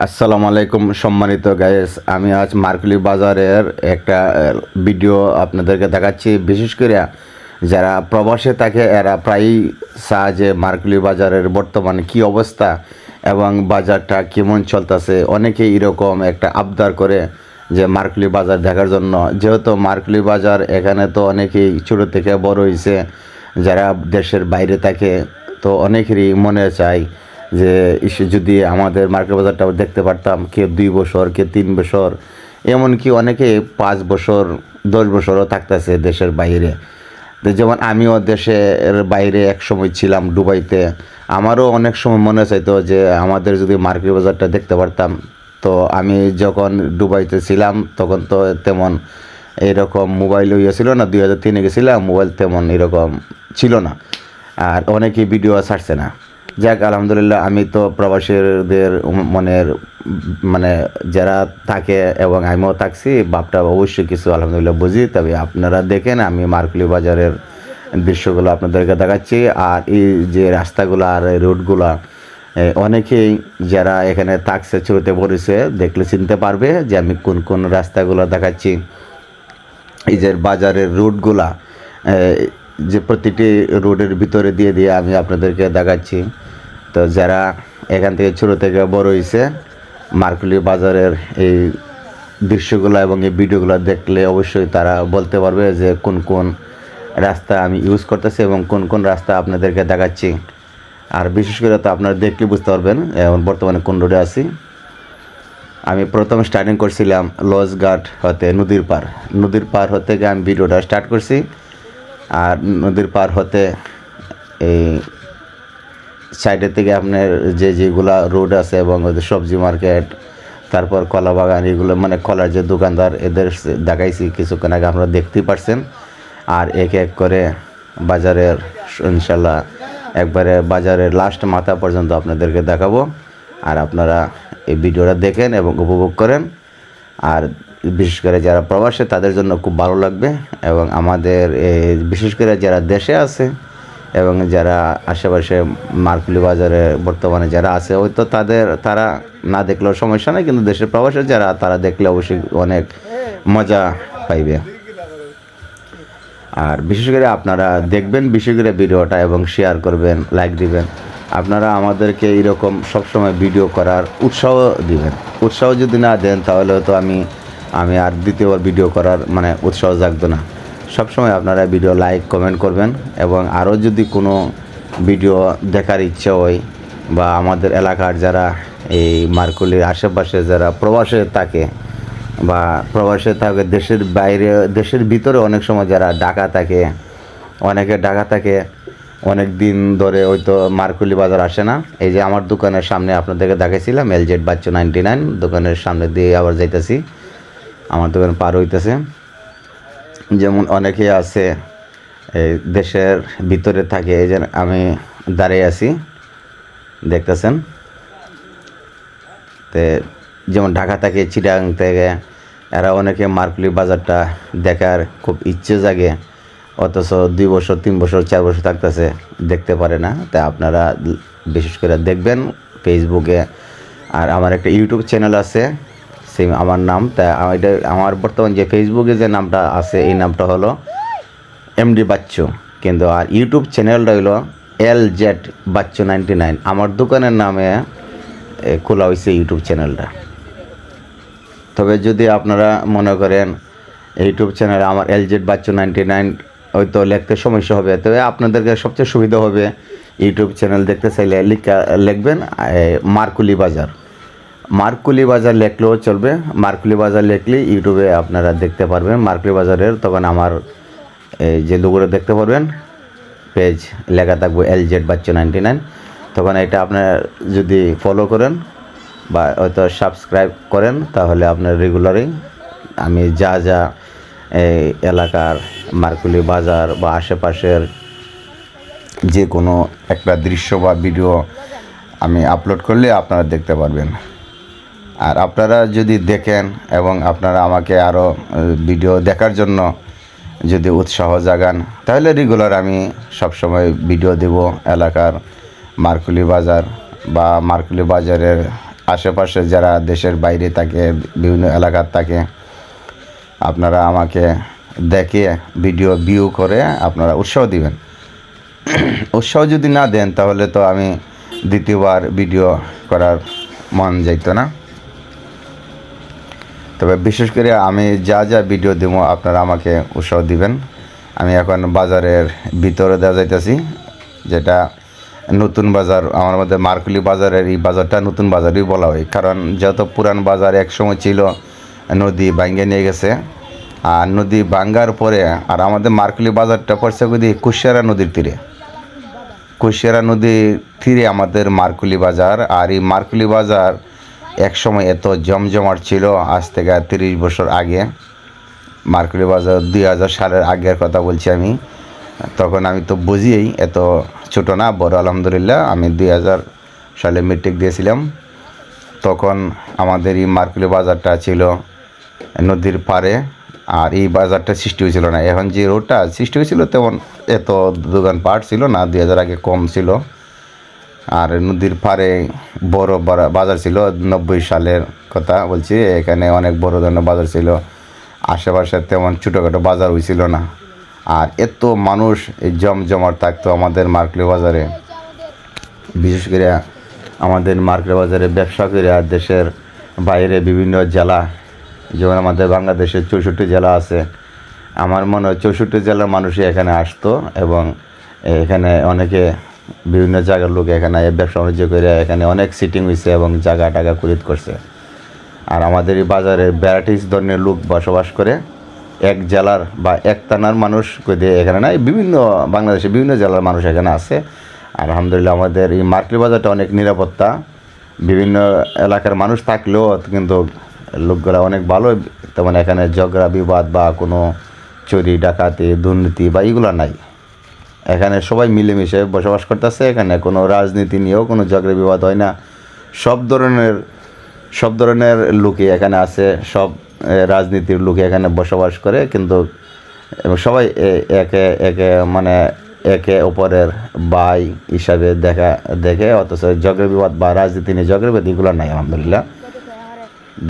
আসসালামু আলাইকুম সম্মানিত গায়েস আমি আজ মার্কলি বাজারের একটা ভিডিও আপনাদেরকে দেখাচ্ছি। বিশেষ করে যারা প্রবাসে থাকে, এরা প্রায়ই সাহায্যে মার্কলি বাজারের বর্তমানে কি অবস্থা এবং বাজারটা কেমন চলতেছে। অনেকেই এরকম একটা আবদার করে যে মার্কলি বাজার দেখার জন্য। যেহেতু মার্কলি বাজার এখানে তো অনেকেই ছোটো থেকে বড় হয়েছে যারা দেশের বাইরে থাকে, তো অনেকেরই মনে চায় যে ইসে যদি আমাদের মার্কেট বাজারটা দেখতে পারতাম, কেউ দুই বছর, কেউ তিন বছর, এমনকি অনেকে পাঁচ বছর, দশ বছরও থাকতেছে দেশের বাইরে। যেমন আমিও দেশের বাইরে এক সময় ছিলাম দুবাইতে। আমারও অনেক সময় মনে চাইতো যে আমাদের যদি মার্কেট বাজারটা দেখতে পারতাম। তো আমি যখন দুবাইতে ছিলাম, তখন তো তেমন এরকম মোবাইল ইয়ে ছিল না, দুই হাজার তিনে গেছিলাম, মোবাইল তেমন এরকম ছিল না। আর অনেকেই ভিডিও ছাড়ছে না। যাক, আলহামদুলিল্লাহ, আমি তো প্রবাসীদের মনের মানে যারা থাকে এবং আমিও থাকছি, বাপটা অবশ্যই কিছু আলহামদুলিল্লাহ বুঝি, তবে আপনারা দেখেন, আমি মার্কুলি বাজারের দৃশ্যগুলো আপনাদেরকে দেখাচ্ছি, আর এই যে রাস্তাগুলো আর রোডগুলো অনেকেই যারা এখানে থাকছে, ছোটতে পড়েছে, দেখলে চিনতে পারবে যে আমি কোন কোন রাস্তাগুলো দেখাচ্ছি। এই যে বাজারের রুটগুলা যে প্রতিটি রোডের ভিতরে দিয়ে দিয়ে আমি আপনাদেরকে দেখাচ্ছি। তো যারা এখান থেকে ছোটো থেকে বড় হয়েছে মার্কুলি বাজারের এই দৃশ্যগুলো এবং এই ভিডিওগুলো দেখলে অবশ্যই তারা বলতে পারবে যে কোন কোন রাস্তা আমি ইউজ করতেছি এবং কোন কোন রাস্তা আপনাদেরকে দেখাচ্ছি। আর বিশেষ করে তো আপনারা দেখলে বুঝতে পারবেন, এখন বর্তমানে কোন রোডে আছি। আমি প্রথম স্টার্টিং করছিলাম লজঘাট হতে নদীর পার নদীর পার হতে গিয়ে আমি ভিডিওটা স্টার্ট করছি। আর নদীর পার হতে এই সাইডের থেকে আপনার যে যেগুলা রোড আছে এবং সবজি মার্কেট তারপর কলা বাগান, এগুলো মানে কলার যে দোকানদার, এদের দেখাইছি কিছুক্ষণ আগে, আপনারা দেখতেই পারছেন। আর এক এক করে বাজারের, ইনশাল্লাহ একবারে বাজারের লাস্ট মাথা পর্যন্ত আপনাদেরকে দেখাবো। আর আপনারা এই ভিডিওটা দেখেন এবং উপভোগ করেন। আর বিশেষ করে যারা প্রবাসে, তাদের জন্য খুব ভালো লাগবে এবং আমাদের বিশেষ করে যারা দেশে আছে এবং যারা আশেপাশে মার্কুলি বাজারে বর্তমানে যারা আছে ওই তো তাদের, তারা না দেখলেও সমস্যা নেই, কিন্তু দেশের প্রবাসে যারা, তারা দেখলে অবশ্যই অনেক মজা পাইবে। আর বিশেষ করে আপনারা দেখবেন, বিশেষ করে ভিডিওটা এবং শেয়ার করবেন লাইক দিবেন। আপনারা আমাদেরকে এরকম সবসময় ভিডিও করার উৎসাহ দিবেন। উৎসাহ যদি না দেন, তাহলে তো আমি আমি আর দ্বিতীয়বার ভিডিও করার মানে উৎসাহ জাগতো না। সবসময় আপনারা ভিডিও লাইক কমেন্ট করবেন এবং আরও যদি কোনো ভিডিও দেখার ইচ্ছা হয় বা আমাদের এলাকার যারা এই মার্কুলির আশেপাশে যারা প্রবাসে থাকে বা প্রবাসে থাকে, দেশের বাইরে, দেশের ভিতরে অনেক সময় যারা ঢাকা থাকে, অনেকে ঢাকা থাকে, অনেক দিন ধরে হয়তো মার্কুলি বাজার আসে না। এই যে আমার দোকানের সামনে আপনাদেরকে দেখাইছিলাম এলজেড বাচ্চা নাইনটি নাইন দোকানের সামনে দিয়ে আবার যাইতেছি। আমার দোকান পার হইতেছে। যেমন অনেকেই আছে, এই দেশের ভিতরে থাকে, এই যে আমি দাঁড়িয়ে আছি, দেখতেছেন। তে যেমন ঢাকা থেকে চিটাং থেকে, এরা অনেকে মার্কলি বাজারটা দেখার খুব ইচ্ছে জাগে, অথচ দুই বছর, তিন বছর, চার বছর থাকতেছে, দেখতে পারে না। তাই আপনারা বিশেষ করে দেখবেন ফেসবুকে আর আমার একটা ইউটিউব চ্যানেল আছে সেম আমার নাম, তা এটা আমার বর্তমান যে ফেসবুকে যে নামটা আছে, এই নামটা হলো এমডি বাচ্চু কিন্তু আর ইউটিউব চ্যানেলটা হলো L Z Bachchu ninety nine আমার দোকানের নামে খোলা হয়েছে ইউটিউব চ্যানেলটা তবে যদি আপনারা মনে করেন ইউটিউব চ্যানেলে আমার L Z Bachchu ninety nine হয়তো লিখতে সমস্যা হবে। তবে আপনাদেরকে সবচেয়ে সুবিধা হবে ইউটিউব চ্যানেল দেখতে চাইলে লিখা, লিখবেন মার্কুলি বাজার। মার্কুলি বাজার লেখলেও চলবে। মার্কুলি বাজার লেখলে ইউটিউবে আপনারা দেখতে পারবেন। মার্কুলি বাজারের তখন আমার এই যে লোগোটা দেখতে পারবেন, পেজ, লেখা থাকবে L Z Bachcha ninety nine. তখন এটা আপনার যদি ফলো করেন বা হয়তো সাবস্ক্রাইব করেন, তাহলে আপনার রেগুলারই আমি যা যা এই এলাকার মার্কুলি বাজার বা আশেপাশের যে কোনো একটা দৃশ্য বা ভিডিও আমি আপলোড করলে আপনারা দেখতে পারবেন। আর আপনারা যদি দেখেন এবং আপনারা আমাকে আরও ভিডিও দেখার জন্য যদি উৎসাহ জাগান, তাহলে রেগুলার আমি সবসময় ভিডিও দেব এলাকার মার্কুলি বাজার বা মার্কুলি বাজারের আশেপাশে যারা দেশের বাইরে থাকে, বিভিন্ন এলাকার থাকে, আপনারা আমাকে দেখে ভিডিও ভিউ করে আপনারা উৎসাহ দিবেন। উৎসাহ যদি না দেন, তাহলে তো আমি দ্বিতীয়বার ভিডিও করার মন যাইতো না। তবে বিশেষ করে আমি যা যা ভিডিও দেবো, আপনারা আমাকে উৎসাহ দিবেন। আমি এখন বাজারের ভিতরে দেওয়া যাইতেছি, যেটা নতুন বাজার, আমার মধ্যে মার্কুলি বাজারের এই বাজারটা নতুন বাজারই বলা হয়। কারণ যত পুরান বাজার এক সময় ছিল, নদী ভাঙ্গে নিয়ে গেছে, আর নদী ভাঙ্গার পরে, আর আমাদের মার্কুলি বাজারটা পড়ছে কদি কুশিয়ারা নদীর তীরে। কুশিয়ারা নদীর তীরে আমাদের মার্কুলি বাজার, আর এই মার্কুলি বাজার এক সময় এত জমজমাট ছিল, আজ থেকে তিরিশ বছর আগে। মার্কুলি বাজার দুই হাজার সালের আগের কথা বলছি আমি। তখন আমি তো বুঝিই এত ছোট না, বড় আলহামদুলিল্লাহ, আমি দুই হাজার সালে মেট্রিক দিয়েছিলাম। তখন আমাদের এই মার্কুলি বাজারটা ছিল নদীর পাড়ে, আর এই বাজারটা সৃষ্টি হয়েছিল না। এখন যে রোডটা সৃষ্টি হয়েছিল তেমন এত দোকানপাট ছিল না, দুই হাজার আগে কম ছিল। আর নদীর পাড়ে বড় বড় বাজার ছিল নব্বই সালের কথা বলছি, এখানে অনেক বড় ধরনের বাজার ছিল। আশেপাশে তেমন ছোটোখাটো বাজার হয়েছিল না। আর এত মানুষ এই জমজমাট থাকতো আমাদের মার্কেট বাজারে। বিশেষ করে আমাদের মার্কেট বাজারে ব্যবসা করে আর দেশের বাইরে বিভিন্ন জেলা, যেমন আমাদের বাংলাদেশের চৌষট্টি জেলা আছে। আমার মনে হয় চৌষট্টি জেলার মানুষই এখানে আসতো এবং এখানে অনেকে বিভিন্ন জায়গার লোক এখানে ব্যবসা বাণিজ্য করে এখানে অনেক সিটিং হয়েছে এবং জায়গা টাকা কুলিত করছে। আর আমাদের এই বাজারে ভ্যারাইটিস ধরনের লোক বসবাস করে। এক জেলার বা এক থানার মানুষ এখানে নাই, বিভিন্ন বাংলাদেশের বিভিন্ন জেলার মানুষ এখানে আছে। আর আলহামদুলিল্লাহ আমাদের এই মার্কেট বাজারটা অনেক নিরাপত্তা। বিভিন্ন এলাকার মানুষ থাকলেও কিন্তু লোকগুলা অনেক ভালো। তেমন এখানে ঝগড়া বিবাদ বা কোনো চুরি, ডাকাতি, দুর্নীতি বা এগুলো নাই। এখানে সবাই মিলেমিশে বসবাস করতেছে, এখানে কোনো রাজনীতি নিয়েও কোনো ঝগড়া বিবাদ হয় না। সব ধরনের সব ধরনের লোকই এখানে আছে, সব রাজনীতির লোক এখানে বসবাস করে, কিন্তু সবাই একে একে মানে একে অপরের ভাই হিসাবে দেখা, দেখে, অথচ ঝগড়া বিবাদ বা রাজনীতি নিয়ে ঝগড়া বিবাদ এগুলো নাই, আলহামদুলিল্লাহ।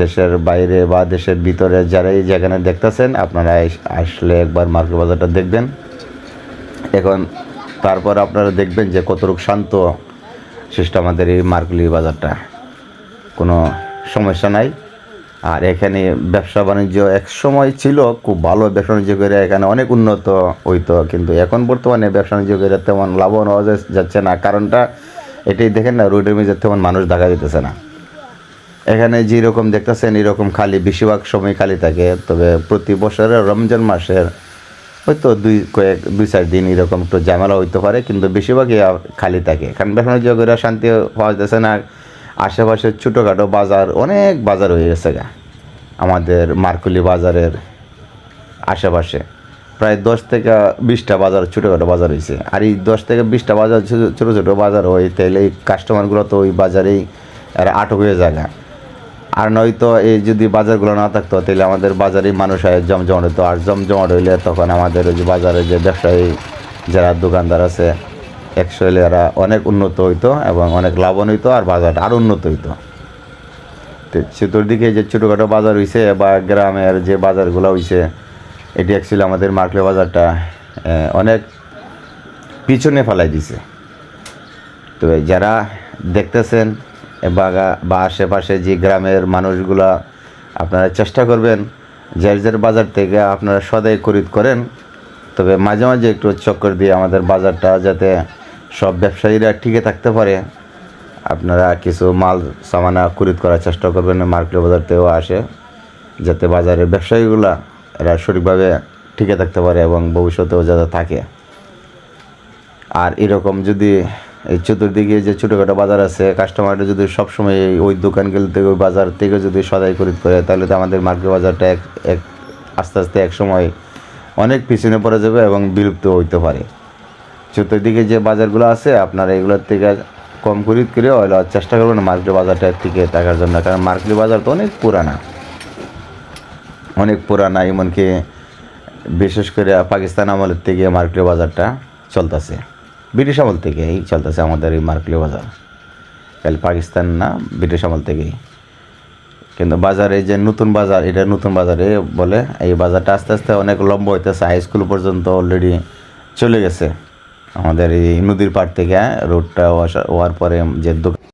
দেশের বাইরে বা দেশের ভিতরে যারাই যেখানে দেখতেছেন, আপনারা আসলে একবার মার্কেট বাজারটা দেখবেন। এখন তারপর আপনারা দেখবেন যে কতটুকু শান্ত সৃষ্ট আমাদের এই মার্কলি বাজারটা। কোনো সমস্যা নাই। আর এখানে ব্যবসা বাণিজ্য এক সময় ছিল, খুব ভালো ব্যবসা বাণিজ্য করে এখানে অনেক উন্নত হইতো, কিন্তু এখন বর্তমানে ব্যবসা বাণিজ্য করে তেমন লাভবান হওয়া যাচ্ছে না। কারণটা এটাই দেখেন না, রোডের মেঝে তেমন মানুষ দেখা যেতেছে না। এখানে যেরকম দেখতেছেন, এরকম খালি বেশিরভাগ সময় খালি থাকে, তবে প্রতি বছরের রমজান মাসের হয়তো দুই কয়েক, দুই চার দিন এরকম একটু ঝামেলা হইতে পারে, কিন্তু বেশিরভাগই খালি থাকে। কারণ ব্যবসা করে শান্তি পাওয়া যাচ্ছে না, আশেপাশে ছোটোখাটো বাজার, অনেক বাজার হয়ে গেছে গা, আমাদের মার্কুলি বাজারের আশেপাশে। প্রায় দশ থেকে বিশটা বাজার, ছোটোখাটো বাজার হয়েছে আর এই দশ থেকে বিশটা বাজার, ছোটো- ছোটো বাজার হয়, তাইলে এই কাস্টমারগুলো তো ওই বাজারেই আটক হয়ে যায়। আর নয়তো এই যদি বাজারগুলো না থাকতো, তাহলে আমাদের বাজারেই মানুষ হয়, জমজমাট হতো আর জমজমাট হইলে তখন আমাদের ওই যে বাজারে যে ব্যবসায়ী যারা দোকানদার আছে একশো হইলে এরা অনেক উন্নত হইতো এবং অনেক লাভবান হইতো আর বাজারটা আরও উন্নত হইতো। তো চতুর্দিকে যে ছোটোখাটো বাজার হইছে বা গ্রামের যে বাজারগুলো হইছে, এটি অ্যাকচুয়ালি আমাদের মার্কেট বাজারটা অনেক পিছনে ফেলাই দিছে। তো যারা দেখতেছেন বা বা আশেপাশে যে গ্রামের মানুষগুলা আপনারা চেষ্টা করবেন যার বাজার থেকে আপনারা সদাই খরিদ করেন। তবে মাঝে মাঝে একটু চক্কর দিয়ে আমাদের বাজারটা যাতে সব ব্যবসায়ীরা টিকে থাকতে পারে। আপনারা কিছু মাল, সামানা খরিদ করার চেষ্টা করবেন, মার্কেট বাজার থেকেও আসে, যাতে বাজারের ব্যবসায়ীগুলা এরা সঠিকভাবে টিকে থাকতে পারে এবং ভবিষ্যতেও যাতে থাকে। আর এরকম যদি এই চতুর্দিকে যে ছোটোখাটো বাজার আছে কাস্টমারটা যদি সবসময় ওই দোকানগুলো থেকে, ওই বাজার থেকে যদি সদাই খরিদ করে, তাহলে তো আমাদের মার্কেট বাজারটা এক এক, আস্তে আস্তে এক সময় অনেক পিছনে পড়ে যাবে এবং বিলুপ্ত হইতে পারে। চতুর্দিকে যে বাজারগুলো আছে, আপনারা এগুলোর থেকে কম খরিদ করে হলে চেষ্টা করবেন মার্কেট বাজারটার থেকে থাকার জন্য, কারণ মার্কেট বাজার তো অনেক পুরানা। অনেক পুরানা, এমনকি বিশেষ করে পাকিস্তান আমলের থেকে মার্কেট বাজারটা চলতেছে। ব্রিটিশ আমল থেকে এই চলতেছে আমাদের এই মার্কলি বাজার। খালি পাকিস্তান না, ব্রিটিশ আমল থেকেই। কিন্তু বাজারে যে নতুন বাজার, এটা নতুন বাজারে বলে, এই বাজারটা আস্তে আস্তে অনেক লম্বা হইতেছে। হাই স্কুল পর্যন্ত অলরেডি চলে গেছে। আমাদের এই নদীর পাড় থেকে রোডটা হওয়ার পরে যে দোকান